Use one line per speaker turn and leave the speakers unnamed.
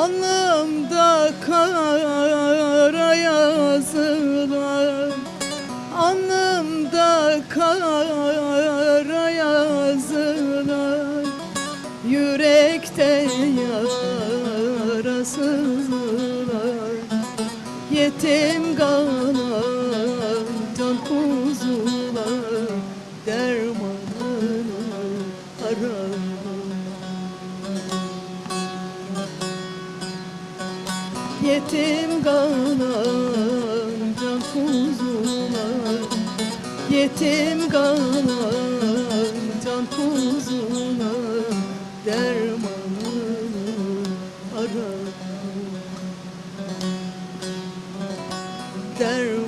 Alnımda kara yazılar. Alnımda kara yazılar. Yürekte yarasızlar Yetim kalan can kuzular Dermanını arar yetim kalacak kuzular. Yetim kalacak kuzular. Dermanını ara Dermanını